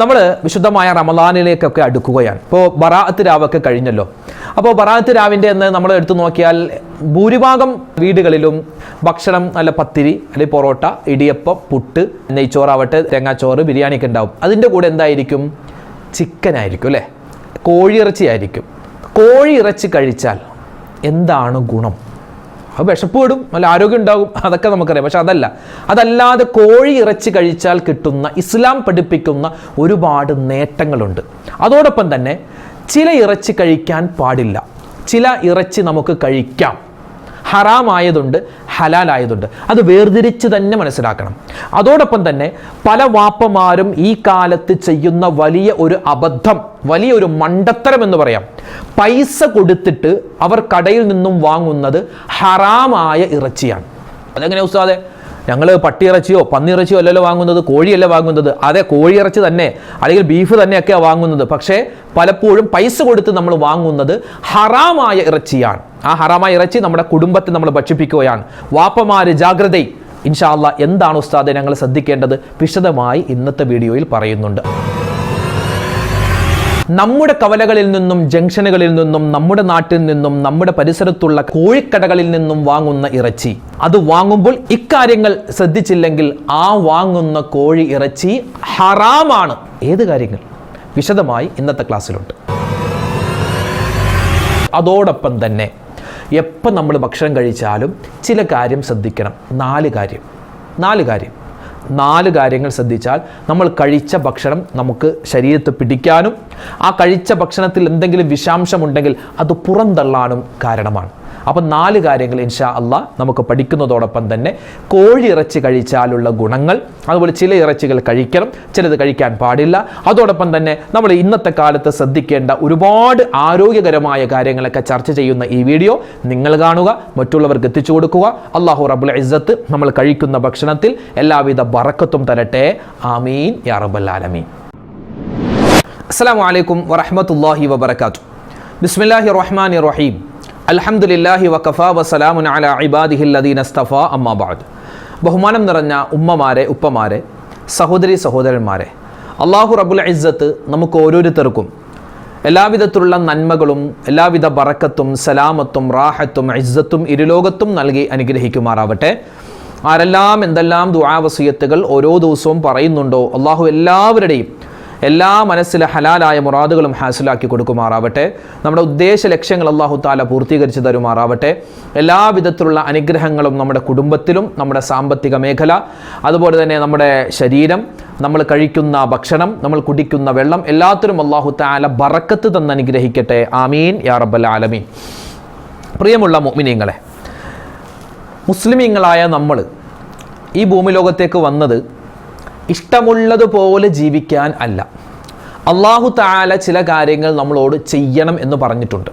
നമ്മൾ വിശുദ്ധമായ റമദാനിലേക്കൊക്കെ അടുക്കുകയാണ്. ഇപ്പോൾ ബറാഅത്ത് രാവൊക്കെ കഴിഞ്ഞല്ലോ. അപ്പോൾ ബറാഅത്ത് രാവിന്റെ എന്ന് നമ്മൾ എടുത്തു നോക്കിയാൽ ഭൂരിഭാഗം വീടുകളിലും ഭക്ഷണം നല്ല പത്തിരി അല്ലെങ്കിൽ പൊറോട്ട ഇടിയപ്പം പുട്ട് നെയ്ച്ചോറാവട്ടെ തേങ്ങാച്ചോറ് ബിരിയാണിയൊക്കെ ഉണ്ടാവും. അതിന്റെ കൂടെ എന്തായിരിക്കും? ചിക്കൻ ആയിരിക്കും അല്ലേ? കോഴിയിറച്ചി ആയിരിക്കും. കോഴിയിറച്ചി കഴിച്ചാൽ എന്താണ് ഗുണം? അത് വിശപ്പ് വിടും നല്ല ആരോഗ്യം ഉണ്ടാകും അതൊക്കെ നമുക്കറിയാം. പക്ഷെ അതല്ല അതല്ലാതെ കോഴി ഇറച്ചി കഴിച്ചാൽ കിട്ടുന്ന ഇസ്ലാം പഠിപ്പിക്കുന്ന ഒരുപാട് നേട്ടങ്ങളുണ്ട്. അതോടൊപ്പം തന്നെ ചില ഇറച്ചി കഴിക്കാൻ പാടില്ല. ചില ഇറച്ചി നമുക്ക് കഴിക്കാം. ഹറാമായതുണ്ട് ഹലാലായതുണ്ട്. അത് വേർതിരിച്ച് തന്നെ മനസ്സിലാക്കണം. അതോടൊപ്പം തന്നെ പല വാപ്പമാരും ഈ കാലത്ത് ചെയ്യുന്ന വലിയ ഒരു അബദ്ധം വലിയ ഒരു മണ്ടത്തരം എന്ന് പറയാം. പൈസ കൊടുത്തിട്ട് അവർ കടയിൽ നിന്നും വാങ്ങുന്നത് ഹറാമായ ഇറച്ചിയാണ്. അതെങ്ങനെ ഉസ്താദെ? ഞങ്ങൾ പട്ടിയിറച്ചിയോ പന്നിയിറച്ചിയോ അല്ലല്ലോ വാങ്ങുന്നത് കോഴിയല്ല വാങ്ങുന്നത്. അതെ കോഴിയിറച്ചി തന്നെ അല്ലെങ്കിൽ ബീഫ് തന്നെയൊക്കെയാണ് വാങ്ങുന്നത്. പക്ഷേ പലപ്പോഴും പൈസ കൊടുത്ത് നമ്മൾ വാങ്ങുന്നത് ഹറാമായ ഇറച്ചിയാണ്. ആ ഹറാമായ ഇറച്ചി നമ്മുടെ കുടുംബത്തെ നമ്മൾ ഭക്ഷിപ്പിക്കുകയാണ്. വാപ്പമാര് ജാഗ്രത. ഇൻഷാല്ല എന്താണ് ഉസ്താദെ ഞങ്ങൾ ശ്രദ്ധിക്കേണ്ടത്? വിശദമായി ഇന്നത്തെ വീഡിയോയിൽ പറയുന്നുണ്ട്. നമ്മുടെ കവലകളിൽ നിന്നും ജംഗ്ഷനുകളിൽ നിന്നും നമ്മുടെ നാട്ടിൽ നിന്നും നമ്മുടെ പരിസരത്തുള്ള കോഴിക്കടകളിൽ നിന്നും വാങ്ങുന്ന ഇറച്ചി. അത് വാങ്ങുമ്പോൾ ഇക്കാര്യങ്ങൾ ശ്രദ്ധിച്ചില്ലെങ്കിൽ ആ വാങ്ങുന്ന കോഴി ഇറച്ചി ഹറാമാണ്. ഏത് കാര്യങ്ങൾ? വിശദമായി ഇന്നത്തെ ക്ലാസ്സിലുണ്ട്. അതോടൊപ്പം തന്നെ എപ്പോൾ നമ്മൾ ഭക്ഷണം കഴിച്ചാലും ചില കാര്യം ശ്രദ്ധിക്കണം. നാല് കാര്യം. നാല് കാര്യം. നാല് കാര്യങ്ങൾ ശ്രദ്ധിച്ചാൽ നമ്മൾ കഴിച്ച ഭക്ഷണം നമുക്ക് ശരീരത്ത് പിടിക്കാനും ആ കഴിച്ച ഭക്ഷണത്തിൽ എന്തെങ്കിലും വിഷാംശമുണ്ടെങ്കിൽ അത് പുറന്തള്ളാനും കാരണമാണ്. അപ്പം നാല് കാര്യങ്ങൾ ഇൻഷാ അള്ളാ നമുക്ക് പഠിക്കുന്നതോടൊപ്പം തന്നെ. കോഴി ഇറച്ചി കഴിച്ചാലുള്ള ഗുണങ്ങൾ അതുപോലെ ചില ഇറച്ചികൾ കഴിക്കണം ചിലത് കഴിക്കാൻ പാടില്ല. അതോടൊപ്പം തന്നെ നമ്മൾ ഇന്നത്തെ കാലത്ത് ശ്രദ്ധിക്കേണ്ട ഒരുപാട് ആരോഗ്യകരമായ കാര്യങ്ങളൊക്കെ ചർച്ച ചെയ്യുന്ന ഈ വീഡിയോ നിങ്ങൾ കാണുക മറ്റുള്ളവർക്ക് എത്തിച്ചു കൊടുക്കുക. അള്ളാഹു റബുൽ ഇസ്സത്ത് നമ്മൾ കഴിക്കുന്ന ഭക്ഷണത്തിൽ എല്ലാവിധ ബറക്കത്തും തരട്ടെ. ആമീൻ യാ റബ്ബൽ ആലമീൻ. അസ്സാം വലൈക്കും വറഹമത്തല്ലാഹി വബർക്കാത്തു ബിസ്മില്ലാഹി റഹ്മാൻ റഹീം. അൽഹംദുലില്ലാഹി വഖഫ വസലാമുൻ അല ഇബാദിഹില്ലദീൻ അസ്തഫ അമ്മാബാദ് ബഹുമാനം നിറഞ്ഞ ഉമ്മമാരെ ഉപ്പമാരെ സഹോദരി സഹോദരന്മാരെ അള്ളാഹു റബുൽ ഇസ്സത്ത് നമുക്ക് ഓരോരുത്തർക്കും എല്ലാവിധത്തിലുള്ള നന്മകളും എല്ലാവിധ ബറക്കത്തും സലാമത്തും റാഹത്തും ഇസ്സത്തും ഇരുലോകത്തും നൽകി അനുഗ്രഹിക്കുമാറാവട്ടെ. ആരെല്ലാം എന്തെല്ലാം ദുആവസിയത്തുകൾ ഓരോ ദിവസവും പറയുന്നുണ്ടോ അള്ളാഹു എല്ലാവരുടെയും എല്ലാ മനസ്സിലെ ഹലാലായ മുറാദുകളും ഹാസിലാക്കി കൊടുക്കുമാറാവട്ടെ. നമ്മുടെ ഉദ്ദേശ ലക്ഷ്യങ്ങൾ അള്ളാഹു താല പൂർത്തീകരിച്ച് തരുമാറാവട്ടെ. എല്ലാവിധത്തിലുള്ള അനുഗ്രഹങ്ങളും നമ്മുടെ കുടുംബത്തിലും നമ്മുടെ സാമ്പത്തിക മേഖല അതുപോലെ തന്നെ നമ്മുടെ ശരീരം നമ്മൾ കഴിക്കുന്ന ഭക്ഷണം നമ്മൾ കുടിക്കുന്ന വെള്ളം എല്ലാത്തിനും അള്ളാഹു താല ബറക്കത്ത് തന്ന് അനുഗ്രഹിക്കട്ടെ. ആമീൻ. യാ റബ്ബൽ ആലമീൻ. പ്രിയമുള്ള മുഅ്മിനീങ്ങളെ മുസ്ലിമീങ്ങളായ നമ്മൾ ഈ ഭൂമി ലോകത്തേക്ക് വന്നത് ഇഷ്ടമുള്ളതുപോലെ ജീവിക്കാൻ അല്ല. അള്ളാഹു താല ചില കാര്യങ്ങൾ നമ്മളോട് ചെയ്യണം എന്ന് പറഞ്ഞിട്ടുണ്ട്.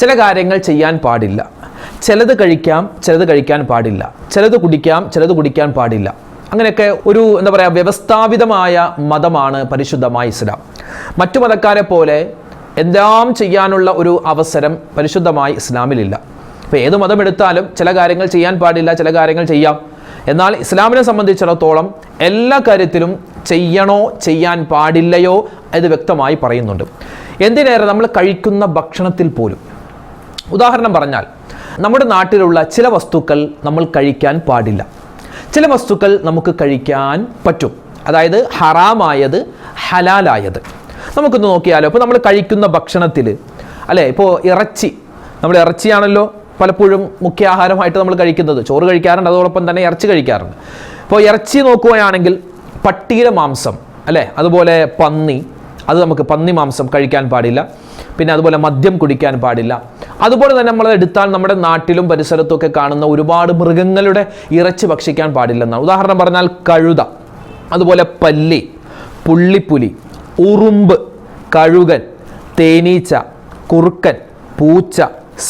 ചില കാര്യങ്ങൾ ചെയ്യാൻ പാടില്ല. ചിലത് കഴിക്കാം ചിലത് കഴിക്കാൻ പാടില്ല. ചിലത് കുടിക്കാം ചിലത് കുടിക്കാൻ പാടില്ല. അങ്ങനെയൊക്കെ ഒരു എന്താ പറയുക വ്യവസ്ഥാപിതമായ മതമാണ് പരിശുദ്ധമായ ഇസ്ലാം. മറ്റു മതക്കാരെ പോലെ എല്ലാം ചെയ്യാനുള്ള ഒരു അവസരം പരിശുദ്ധമായ ഇസ്ലാമിലില്ല. അപ്പോൾ ഏത് മതം എടുത്താലും ചില കാര്യങ്ങൾ ചെയ്യാൻ പാടില്ല ചില കാര്യങ്ങൾ ചെയ്യാം. എന്നാൽ ഇസ്ലാമിനെ സംബന്ധിച്ചിടത്തോളം എല്ലാ കാര്യത്തിലും ചെയ്യണോ ചെയ്യാൻ പാടില്ലയോ ഇത് വ്യക്തമായി പറയുന്നുണ്ട്. എന്തിനേറെ നമ്മൾ കഴിക്കുന്ന ഭക്ഷണത്തിൽ പോലും? ഉദാഹരണം പറഞ്ഞാൽ നമ്മുടെ നാട്ടിലുള്ള ചില വസ്തുക്കൾ നമ്മൾ കഴിക്കാൻ പാടില്ല. ചില വസ്തുക്കൾ നമുക്ക് കഴിക്കാൻ പറ്റും. അതായത് ഹറാമായത് ഹലാലായത്. നമുക്കൊന്ന് നോക്കിയാലോ ഇപ്പോൾ നമ്മൾ കഴിക്കുന്ന ഭക്ഷണത്തിൽ അല്ലേ? ഇപ്പോൾ ഇറച്ചി നമ്മൾ ഇറച്ചിയാണല്ലോ പലപ്പോഴും മുഖ്യ ആഹാരമായിട്ട് നമ്മൾ കഴിക്കുന്നത്. ചോറ് കഴിക്കാറുണ്ട് അതോടൊപ്പം തന്നെ ഇറച്ചി കഴിക്കാറുണ്ട്. അപ്പോൾ ഇറച്ചി നോക്കുകയാണെങ്കിൽ പട്ടിയുടെ മാംസം അല്ലേ? അതുപോലെ പന്നി അത് നമുക്ക് പന്നി മാംസം കഴിക്കാൻ പാടില്ല. പിന്നെ അതുപോലെ മദ്യം കുടിക്കാൻ പാടില്ല. അതുപോലെ തന്നെ നമ്മൾ എടുത്താൽ നമ്മുടെ നാട്ടിലും പരിസരത്തുമൊക്കെ കാണുന്ന ഒരുപാട് മൃഗങ്ങളുടെ ഇറച്ചി ഭക്ഷിക്കാൻ പാടില്ലെന്നാണ് ഉദാഹരണം പറഞ്ഞാൽ കഴുത അതുപോലെ പല്ലി പുള്ളിപ്പുലി ഉറുമ്പ് കഴുകൻ തേനീച്ച കുറുക്കൻ പൂച്ച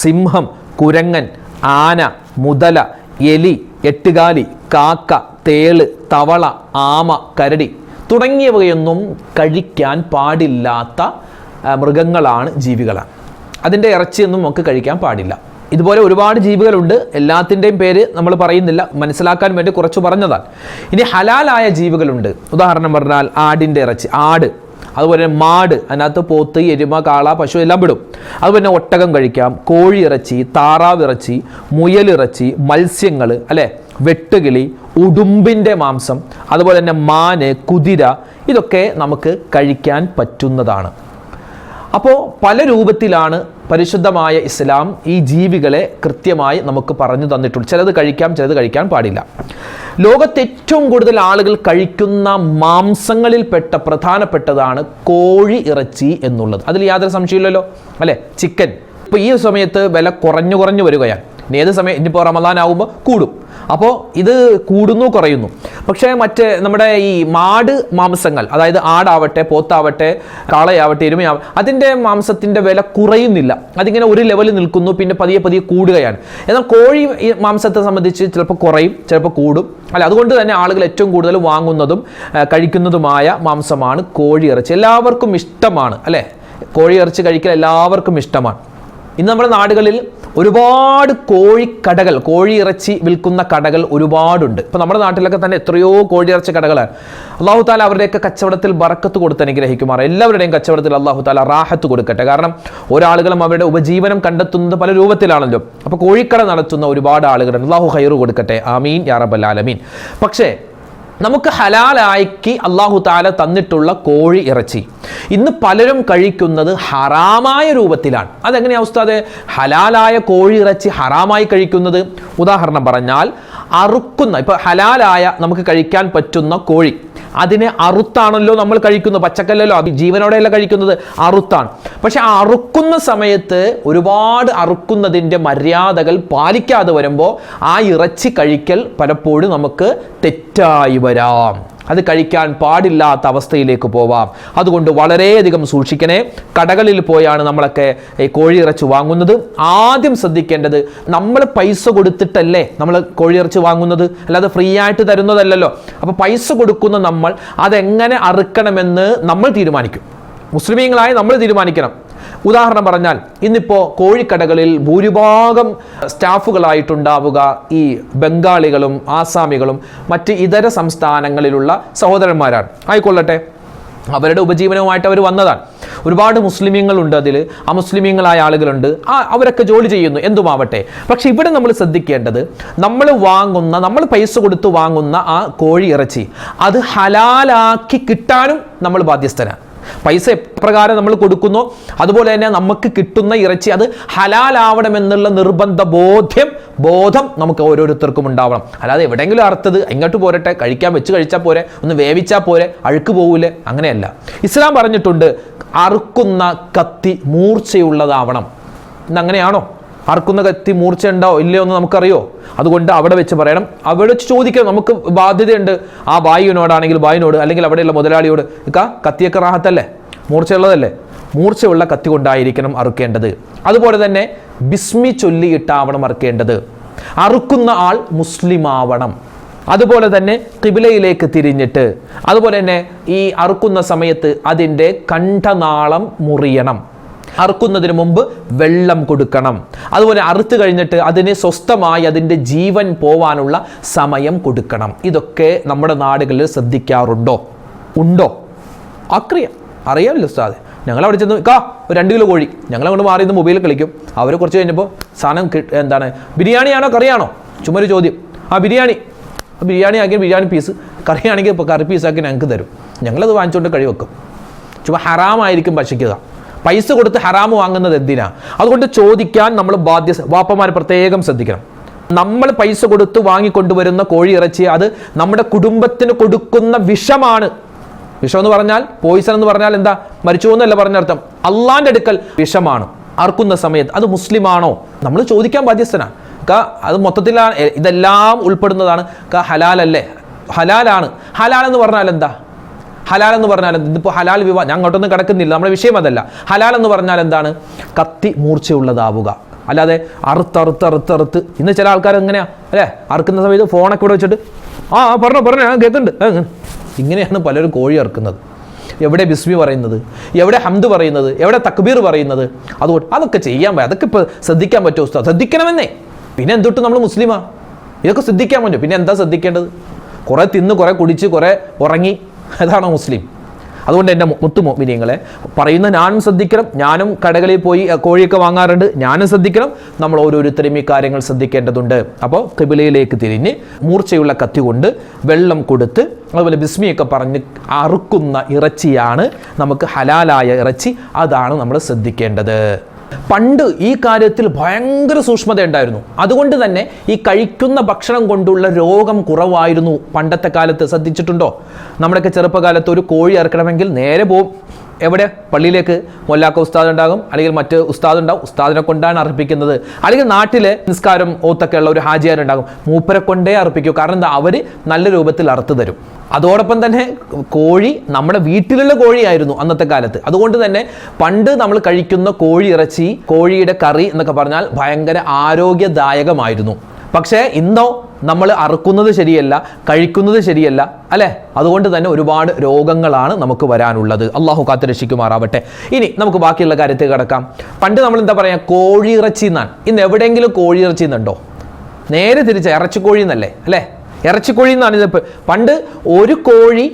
സിംഹം കുരങ്ങൻ ആന മുതല എലി എട്ടുകാലി കാക്ക തേൾ തവള ആമ കരടി തുടങ്ങിയവയൊന്നും കഴിക്കാൻ പാടില്ലാത്ത മൃഗങ്ങളാണ് ജീവികളാണ് അതിന്റെ ഇറച്ചിയൊന്നും നമുക്ക് കഴിക്കാൻ പാടില്ല. ഇതുപോലെ ഒരുപാട് ജീവികളുണ്ട്. എല്ലാത്തിന്റെയും പേര് നമ്മൾ പറയുന്നില്ല. മനസ്സിലാക്കാൻ വേണ്ടി കുറച്ച് പറഞ്ഞതാണ്. ഇനി ഹലാലായ ജീവികളുണ്ട്. ഉദാഹരണം പറഞ്ഞാൽ ആടിന്റെ ഇറച്ചി ആട്. അതുപോലെ മാട് അതിനകത്ത് പോത്ത് എരുമ കാള പശു എല്ലാം വിടും അതുപോലെ ഒട്ടകം കഴിക്കാം കോഴി ഇറച്ചി താറാവ് ഇറച്ചി മുയലിറച്ചി മത്സ്യങ്ങൾ അല്ലേ? വെട്ടുകിളി ഉടുമ്പിന്റെ മാംസം അതുപോലെ തന്നെ മാന് കുതിര ഇതൊക്കെ നമുക്ക് കഴിക്കാൻ പറ്റുന്നതാണ്. അപ്പോൾ പല രൂപത്തിലാണ് പരിശുദ്ധമായ ഇസ്ലാം ഈ ജീവികളെ കൃത്യമായി നമുക്ക് പറഞ്ഞു തന്നിട്ടുണ്ട് ചിലത് കഴിക്കാം ചിലത് കഴിക്കാൻ പാടില്ല. ലോകത്ത് ഏറ്റവും കൂടുതൽ ആളുകൾ കഴിക്കുന്ന മാംസങ്ങളിൽപ്പെട്ട പ്രധാനപ്പെട്ടതാണ് കോഴി ഇറച്ചി എന്നുള്ളത്. അതിൽ യാതൊരു സംശയമില്ലല്ലോ അല്ലേ? ചിക്കൻ. ഇപ്പോൾ ഈ സമയത്ത് വില കുറഞ്ഞു കുറഞ്ഞു വരികയാണ്. ഏത് സമയം ഇനിയിപ്പോൾ റമദാൻ ആവുമ്പോൾ കൂടും. അപ്പോൾ ഇത് കൂടുന്നു കുറയുന്നു. പക്ഷേ മറ്റ് നമ്മുടെ ഈ മാട് മാംസങ്ങൾ അതായത് ആടാവട്ടെ പോത്താവട്ടെ കാളയാവട്ടെ എരുമയാവട്ടെ അതിന്റെ മാംസത്തിന്റെ വില കുറയുന്നില്ല. അതിങ്ങനെ ഒരു ലെവലിൽ നിൽക്കുന്നു പിന്നെ പതിയെ പതിയെ കൂടുകയാണ്. എന്നാൽ കോഴി മാംസത്തെ സംബന്ധിച്ച് ചിലപ്പോൾ കുറയും ചിലപ്പോൾ കൂടും. അല്ല അതുകൊണ്ട് തന്നെ ആളുകൾ ഏറ്റവും കൂടുതൽ വാങ്ങുന്നതും കഴിക്കുന്നതുമായ മാംസമാണ് കോഴി ഇറച്ചി എല്ലാവർക്കും ഇഷ്ടമാണ് അല്ലേ? കോഴി ഇറച്ചി കഴിക്കൽ എല്ലാവർക്കും ഇഷ്ടമാണ്. ഇന്ന് നമ്മുടെ നാടുകളിൽ ഒരുപാട് കോഴിക്കടകൾ കോഴി ഇറച്ചി വിൽക്കുന്ന കടകൾ ഒരുപാടുണ്ട്. ഇപ്പം നമ്മുടെ നാട്ടിലൊക്കെ തന്നെ എത്രയോ കോഴി ഇറച്ചി കടകളാണ്. അള്ളാഹു താല അവരുടെയൊക്കെ കച്ചവടത്തിൽ ബറക്കത്ത് കൊടുത്ത് അനുഗ്രഹിക്കുമാറ എല്ലാവരുടെയും കച്ചവടത്തിൽ അള്ളാഹു താല റാഹത്ത് കൊടുക്കട്ടെ. കാരണം ഒരാളുകളും അവരുടെ ഉപജീവനം കണ്ടെത്തുന്നത് പല രൂപത്തിലാണല്ലോ. അപ്പോൾ കോഴിക്കട നടത്തുന്ന ഒരുപാട് ആളുകളുണ്ട്. അള്ളാഹു ഹൈറ് കൊടുക്കട്ടെ. ആമീൻ. യാ റബ്ബൽ ആലമീൻ. പക്ഷേ നമുക്ക് ഹലാലായിക്ക് അള്ളാഹു താല തന്നിട്ടുള്ള കോഴി ഇറച്ചി. ഇന്ന് പലരും കഴിക്കുന്നത് ഹറാമായ രൂപത്തിലാണ്. അതെങ്ങനെയാ ഉസ്താദ്? ഹലാലായ കോഴി ഇറച്ചി ഹറാമായി കഴിക്കുന്നത്? ഉദാഹരണം പറഞ്ഞാൽ അറുക്കുന്ന ഇപ്പൊ ഹലാലായ നമുക്ക് കഴിക്കാൻ പറ്റുന്ന കോഴി. അതിനെ അറുത്താണല്ലോ നമ്മൾ കഴിക്കുന്നത്. പച്ചക്കല്ലല്ലോ ജീവനോടെയല്ല കഴിക്കുന്നത്. അറുത്താണ്. പക്ഷെ ആ അറുക്കുന്ന സമയത്ത് ഒരുപാട് അറുക്കുന്നതിന്റെ മര്യാദകൾ പാലിക്കാതെ വരുമ്പോൾ ആ ഇറച്ചി കഴിക്കൽ പലപ്പോഴും നമുക്ക് തെറ്റായി വരാം. അത് കഴിക്കാൻ പാടില്ലാത്ത അവസ്ഥയിലേക്ക് പോവാം. അതുകൊണ്ട് വളരെയധികം സൂക്ഷിക്കണേ. കടകളിൽ പോയാണ് നമ്മളൊക്കെ ഈ കോഴിയിറച്ചി വാങ്ങുന്നത്. ആദ്യം ശ്രദ്ധിക്കേണ്ടത് നമ്മൾ പൈസ കൊടുത്തിട്ടല്ലേ നമ്മൾ കോഴിയിറച്ചി വാങ്ങുന്നത്? അല്ലാതെ ഫ്രീ ആയിട്ട് തരുന്നതല്ലല്ലോ. അപ്പോൾ പൈസ കൊടുക്കുന്ന നമ്മൾ അതെങ്ങനെ അറുക്കണമെന്ന് നമ്മൾ തീരുമാനിക്കും. മുസ്ലിമീങ്ങളായി നമ്മൾ തീരുമാനിക്കണം. ഉദാഹരണം പറഞ്ഞാൽ ഇന്നിപ്പോൾ കോഴിക്കടകളിൽ ഭൂരിഭാഗം സ്റ്റാഫുകളായിട്ടുണ്ടാവുക ഈ ബംഗാളികളും ആസാമികളും മറ്റ് ഇതര സംസ്ഥാനങ്ങളിലുള്ള സഹോദരന്മാരാണ്. ആയിക്കൊള്ളട്ടെ. അവരുടെ ഉപജീവനവുമായിട്ട് അവർ വന്നതാണ്. ഒരുപാട് മുസ്ലിമീങ്ങളുണ്ട് അതിൽ. ആ മുസ്ലിമീങ്ങളായ ആളുകളുണ്ട്. ആ അവരൊക്കെ ജോലി ചെയ്യുന്നു. എന്തുമാവട്ടെ. പക്ഷെ ഇവിടെ നമ്മൾ ശ്രദ്ധിക്കേണ്ടത് നമ്മൾ വാങ്ങുന്ന നമ്മൾ പൈസ കൊടുത്ത് വാങ്ങുന്ന ആ കോഴി ഇറച്ചി അത് ഹലാലാക്കി കിട്ടാനും നമ്മൾ ബാധ്യസ്ഥനാണ് പൈസ എപ്രകാരം നമ്മൾ കൊടുക്കുന്നു? അതുപോലെ തന്നെ നമുക്ക് കിട്ടുന്ന ഇറച്ചി അത് ഹലാലാവണമെന്നുള്ള നിർബന്ധ ബോധ്യം ബോധം നമുക്ക് ഓരോരുത്തർക്കും ഉണ്ടാവണം. അല്ലാതെ എവിടെയെങ്കിലും അറുത്തത് ഇങ്ങോട്ട് പോരട്ടെ കഴിക്കാൻ വെച്ച് കഴിച്ചാൽ പോരെ ഒന്ന് വേവിച്ചാൽ പോരെ അഴുക്ക് പോകൂലേ അങ്ങനെയല്ല. ഇസ്ലാം പറഞ്ഞിട്ടുണ്ട് അറുക്കുന്ന കത്തി മൂർച്ചയുള്ളതാവണം. ഇന്ന് അറുക്കുന്ന കത്തി മൂർച്ച ഉണ്ടാവോ ഇല്ലയോ എന്ന് നമുക്കറിയോ? അതുകൊണ്ട് അവിടെ വെച്ച് പറയണം. അവിടെ വെച്ച് ചോദിക്കണം. നമുക്ക് ബാധ്യതയുണ്ട്. ആ ബായിനോടാണെങ്കിൽ ബായിനോട് അല്ലെങ്കിൽ അവിടെയുള്ള മുതലാളിയോട് കത്തിയൊക്കെ റാഹത്തല്ലേ? മൂർച്ചയുള്ളതല്ലേ? മൂർച്ചയുള്ള കത്തി കൊണ്ടായിരിക്കണം അറുക്കേണ്ടത്. അതുപോലെ തന്നെ ബിസ്മി ചൊല്ലിയിട്ടാവണം അറുക്കേണ്ടത്. അറുക്കുന്ന ആൾ മുസ്ലിമാവണം. അതുപോലെ തന്നെ കിബിലയിലേക്ക് തിരിഞ്ഞിട്ട് അതുപോലെ തന്നെ ഈ അറുക്കുന്ന സമയത്ത് അതിന്റെ കണ്ഠനാളം മുറിയണം. അറുക്കുന്നതിന് മുമ്പ് വെള്ളം കൊടുക്കണം. അതുപോലെ അറുത്ത് കഴിഞ്ഞിട്ട് അതിന് സ്വസ്ഥമായി അതിന്റെ ജീവൻ പോവാനുള്ള സമയം കൊടുക്കണം. ഇതൊക്കെ നമ്മുടെ നാടുകളിൽ ശ്രദ്ധിക്കാറുണ്ടോ? ഉണ്ടോ? അക്രിയ. അറിയാമല്ലോ ഉസ്താദ്. ഞങ്ങൾ അവിടെ ചെന്ന് കാ ഒരു രണ്ട് കിലോ കോഴി. ഞങ്ങൾ അങ്ങോട്ട് മാറി നിന്ന് മൊബൈലിൽ കളിക്കും. അവർ കുറച്ച് കഴിഞ്ഞപ്പോൾ സാധനം എന്താണ് ബിരിയാണിയാണോ കറിയാണോ? ചുമ്മാ ഒരു ചോദ്യം. ആ ബിരിയാണി. ബിരിയാണി ആക്കി ബിരിയാണി പീസ് കറിയാണെങ്കിൽ ഇപ്പോൾ കറി പീസാക്കി ഞങ്ങൾക്ക് തരും. ഞങ്ങളത് വാങ്ങിച്ചുകൊണ്ട് കഴിവെക്കും. ചുമ്മാ ഹറാമായിരിക്കും ഭക്ഷിക്കുക. പൈസ കൊടുത്ത് ഹറാമ് വാങ്ങുന്നത് എന്തിനാ? അതുകൊണ്ട് ചോദിക്കാൻ നമ്മൾ ബാധ്യ വാപ്പമാർ പ്രത്യേകം ശ്രദ്ധിക്കണം. നമ്മൾ പൈസ കൊടുത്ത് വാങ്ങിക്കൊണ്ടുവരുന്ന കോഴി ഇറച്ചി അത് നമ്മുടെ കുടുംബത്തിന് കൊടുക്കുന്ന വിഷമാണ്. വിഷം എന്ന് പറഞ്ഞാൽ പോയിസൺ എന്ന് പറഞ്ഞാൽ എന്താ? മരിച്ചു എന്നല്ല പറഞ്ഞർത്ഥം അള്ളാന്റെ അടുക്കൽ വിഷമാണ്. അർക്കുന്ന സമയത്ത് അത് മുസ്ലിമാണോ? നമ്മൾ ചോദിക്കാൻ ബാധ്യസ്ഥനാണ് അത് മൊത്തത്തിലാണ് ഇതെല്ലാം ഉൾപ്പെടുന്നതാണ്. ഹലാലല്ലേ? ഹലാലാണ്. ഹലാൽ എന്ന് പറഞ്ഞാൽ എന്താ? ഹലാൽ എന്ന് പറഞ്ഞാൽ? ഇതിപ്പോൾ ഹലാൽ വിവാഹം ഞാൻ അങ്ങോട്ടൊന്നും കിടക്കുന്നില്ല. നമ്മുടെ വിഷയം അതല്ല. ഹലാൽ എന്ന് പറഞ്ഞാൽ എന്താണ്? കത്തി മൂർച്ചയുള്ളതാവുക. അല്ലാതെ അറുത്ത് അറുത്ത് അറുത്ത് അറുത്ത് ഇന്ന് ചില ആൾക്കാർ എങ്ങനെയാ? അല്ലേ? അറുക്കുന്ന സമയത്ത് ഫോണൊക്കെ ഇവിടെ വെച്ചിട്ട് ആ പറഞ്ഞോ പറഞ്ഞോ ഞാൻ കേൾക്കുന്നുണ്ട്. ഇങ്ങനെയാണ് പലരും കോഴി അറുക്കുന്നത്. എവിടെ ബിസ്മി പറയുന്നത്? എവിടെ ഹംദ് പറയുന്നത്? എവിടെ തക്ബീർ പറയുന്നത്? അതുകൊണ്ട് അതൊക്കെ ചെയ്യാൻ പറ്റും അതൊക്കെ ഇപ്പോൾ ശ്രദ്ധിക്കാൻ പറ്റുമോ ഉസ്താദ്. ശ്രദ്ധിക്കണമെന്നേ. പിന്നെ എന്തൊട്ട് നമ്മൾ മുസ്ലിമാ? ഇതൊക്കെ ശ്രദ്ധിക്കാൻ പറ്റും. പിന്നെ എന്താ ശ്രദ്ധിക്കേണ്ടത്? കുറേ തിന്ന് കുറേ കുടിച്ച് കുറേ ഉറങ്ങി. അതാണോ മുസ്ലിം. അതുകൊണ്ട് എന്റെ മുത്തു മോമിനിയങ്ങളെ പറയുന്ന ഞാനും ശ്രദ്ധിക്കണം ഞാനും കടകളിൽ പോയി കോഴിയൊക്കെ വാങ്ങാറുണ്ട് ഞാനും ശ്രദ്ധിക്കണം നമ്മൾ ഓരോരുത്തരും ഈ കാര്യങ്ങൾ ശ്രദ്ധിക്കേണ്ടതുണ്ട്. അപ്പോൾ കിബിലയിലേക്ക് തിരിഞ്ഞ് മൂർച്ചയുള്ള കത്തി കൊണ്ട് വെള്ളം കൊടുത്ത് അതുപോലെ ബിസ്മിയൊക്കെ പറഞ്ഞ് അറുക്കുന്ന ഇറച്ചിയാണ് നമുക്ക് ഹലാലായ ഇറച്ചി അതാണ് നമ്മൾ ശ്രദ്ധിക്കേണ്ടത്. പണ്ട് ഈ കാര്യത്തിൽ ഭയങ്കര സൂക്ഷ്മത ഉണ്ടായിരുന്നു. അതുകൊണ്ട് തന്നെ ഈ കഴിക്കുന്ന ഭക്ഷണം കൊണ്ടുള്ള രോഗം കുറവായിരുന്നു പണ്ടത്തെ കാലത്ത്. ശ്രദ്ധിച്ചിട്ടുണ്ടോ? നമ്മുടെയൊക്കെ ചെറുപ്പകാലത്ത് ഒരു കോഴി ഇറക്കണമെങ്കിൽ നേരെ പോവും. എവിടെ? പള്ളിയിലേക്ക് മൊല്ലാക്ക ഉസ്താദ് ഉണ്ടാകും അല്ലെങ്കിൽ മറ്റ് ഉസ്താദ് ഉണ്ടാകും ഉസ്താദിനെ കൊണ്ടാണ് അർപ്പിക്കുന്നത്. അല്ലെങ്കിൽ നാട്ടിലെ നിസ്കാരം ഓത്തൊക്കെ ഉള്ള ഒരു ഹാജിയാരുണ്ടാകും. മൂപ്പരെ കൊണ്ടേ അർപ്പിക്കൂ. കാരണം എന്താ? അവർ നല്ല രൂപത്തിൽ അറുത്ത് തരും. അതോടൊപ്പം തന്നെ കോഴി നമ്മുടെ വീട്ടിലുള്ള കോഴിയായിരുന്നു അന്നത്തെ കാലത്ത്. അതുകൊണ്ട് തന്നെ പണ്ട് നമ്മൾ കഴിക്കുന്ന കോഴി ഇറച്ചി കോഴിയുടെ കറി എന്നൊക്കെ പറഞ്ഞാൽ ഭയങ്കര ആരോഗ്യദായകമായിരുന്നു. പക്ഷേ ഇന്നോ നമ്മൾ അറുക്കുന്നത് ശരിയല്ല കഴിക്കുന്നത് ശരിയല്ല അല്ലേ? അതുകൊണ്ട് തന്നെ ഒരുപാട് രോഗങ്ങളാണ് നമുക്ക് വരാനുള്ളത്. അള്ളാഹു കാത്തുരക്ഷിക്കുമാറാവട്ടെ ഇനി നമുക്ക് ബാക്കിയുള്ള കാര്യത്തിൽ കിടക്കാം. പണ്ട് നമ്മൾ എന്താ പറയുക കോഴിയിറച്ചി എന്നാണ്. ഇന്ന് എവിടെയെങ്കിലും കോഴിയിറച്ചി എന്നുണ്ടോ നേരെ തിരിച്ച ഇറച്ചിക്കോഴി എന്നല്ലേ അല്ലേ? ഇറച്ചിക്കോഴി എന്നാണ് ഇത് പണ്ട് ഒരു കോഴി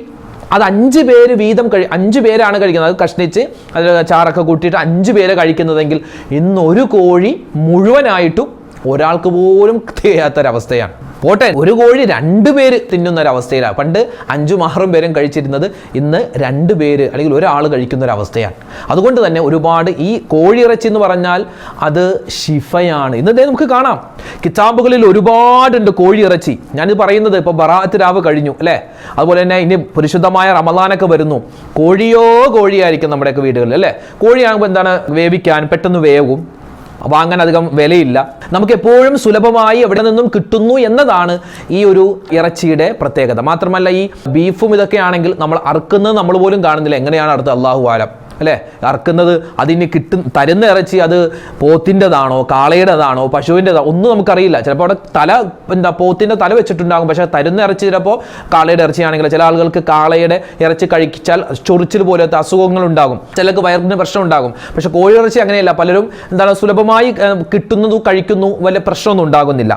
അത് അഞ്ച് പേര് വീതം കഴി അഞ്ച് പേരാണ് കഴിക്കുന്നത്. അത് കഷ്ണിച്ച് അതിൽ ചാറൊക്കെ കൂട്ടിയിട്ട് അഞ്ച് പേര് കഴിക്കുന്നതെങ്കിൽ ഇന്ന് ഒരു കോഴി മുഴുവനായിട്ടും ഒരാൾക്ക് പോലും തികയാത്തൊരവസ്ഥയാണ്. പോട്ടെ ഒരു കോഴി രണ്ട് പേര് തിന്നുന്ന ഒരു അവസ്ഥയിലാണ് പണ്ട് അഞ്ചും ആറും പേരും കഴിച്ചിരുന്നത് ഇന്ന് രണ്ട് പേര് അല്ലെങ്കിൽ ഒരാൾ കഴിക്കുന്ന ഒരു അവസ്ഥയാണ് അതുകൊണ്ട് തന്നെ ഒരുപാട് ഈ കോഴിയിറച്ചി എന്ന് പറഞ്ഞാൽ അത് ഷിഫയാണ് ഇന്നത്തെ നമുക്ക് കാണാം. കിതാബുകളിൽ ഒരുപാടുണ്ട് കോഴിയിറച്ചി. ഞാനിത് പറയുന്നത് ഇപ്പോൾ ബറാത്ത് രാവ് കഴിഞ്ഞു അല്ലേ? അതുപോലെ തന്നെ ഇനി പരിശുദ്ധമായ റമദാനൊക്കെ വരുന്നു. കോഴിയോ കോഴിയായിരിക്കും നമ്മുടെയൊക്കെ വീടുകളിൽ അല്ലേ? കോഴിയാകുമ്പോൾ എന്താണ്? വേവിക്കാൻ പെട്ടെന്ന് വേവും. വാങ്ങാൻ അധികം വിലയില്ല. നമുക്ക് എപ്പോഴും സുലഭമായി എവിടെ നിന്നും കിട്ടുന്നു എന്നതാണ് ഈ ഒരു ഇറച്ചിയുടെ പ്രത്യേകത. മാത്രമല്ല ഈ ബീഫും ഇതൊക്കെ ആണെങ്കിൽ നമ്മൾ അറുക്കുന്നത് നമ്മൾ പോലും കാണുന്നില്ല. എങ്ങനെയാണ് അടുത്ത് അള്ളാഹു ആലം. അല്ലേ? അറക്കുന്നത് അതിന് കിട്ടും തരുന്ന ഇറച്ചി അത് പോത്തിന്റെതാണോ കാളയുടേതാണോ പശുവിന്റെതാണോ ഒന്നും നമുക്കറിയില്ല. ചിലപ്പോൾ അവിടെ തല എന്താ പോത്തിന്റെ തല വെച്ചിട്ടുണ്ടാകും. പക്ഷേ തരുന്ന ഇറച്ചി ചിലപ്പോൾ കാളയുടെ ഇറച്ചിയാണെങ്കിൽ ചില ആളുകൾക്ക് കാളയുടെ ഇറച്ചി കഴിച്ചാൽ ചൊറിച്ചിൽ പോലത്തെ അസുഖങ്ങൾ ഉണ്ടാകും. ചിലർക്ക് വയറിന് പ്രശ്നം ഉണ്ടാകും. പക്ഷെ കോഴി ഇറച്ചി അങ്ങനെയല്ല. പലരും എന്താണ് സുലഭമായി കിട്ടുന്നതും കഴിക്കുന്നു വലിയ പ്രശ്നമൊന്നും ഉണ്ടാകുന്നില്ല.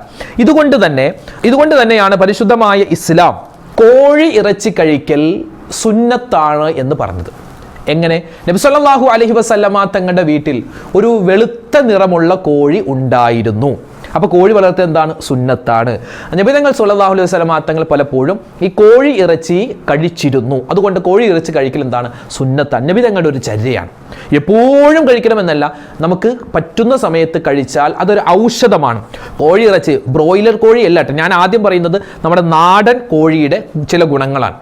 ഇതുകൊണ്ട് തന്നെ ഇതുകൊണ്ട് തന്നെയാണ് പരിശുദ്ധമായ ഇസ്ലാം കോഴി ഇറച്ചി കഴിക്കൽ സുന്നത്താണ് എന്ന് പറഞ്ഞത്. എങ്ങനെ? നബി അലഹി വസല്ലമ തങ്ങളുടെ വീട്ടിൽ ഒരു വെളുത്ത നിറമുള്ള കോഴി ഉണ്ടായിരുന്നു. അപ്പോൾ കോഴി വളർത്തുക എന്താണ്? സുന്നത്താണ്. നബി സുല്ലാഹു അലൈഹി വസല്ലമ തങ്ങൾ പലപ്പോഴും ഈ കോഴി ഇറച്ചി കഴിച്ചിരുന്നു. അതുകൊണ്ട് കോഴി ഇറച്ചി കഴിക്കൽ എന്താണ്? സുന്നത്താണ്. നബി തങ്ങളുടെ ഒരു ചര്യയാണ്. എപ്പോഴും കഴിക്കണമെന്നല്ല നമുക്ക് പറ്റുന്ന സമയത്ത് കഴിച്ചാൽ അതൊരു ഔഷധമാണ്. കോഴി ഇറച്ചി ബ്രോയിലർ കോഴി അല്ല ഞാൻ ആദ്യം പറയുന്നത് നമ്മുടെ നാടൻ കോഴിയുടെ ചില ഗുണങ്ങളാണ്.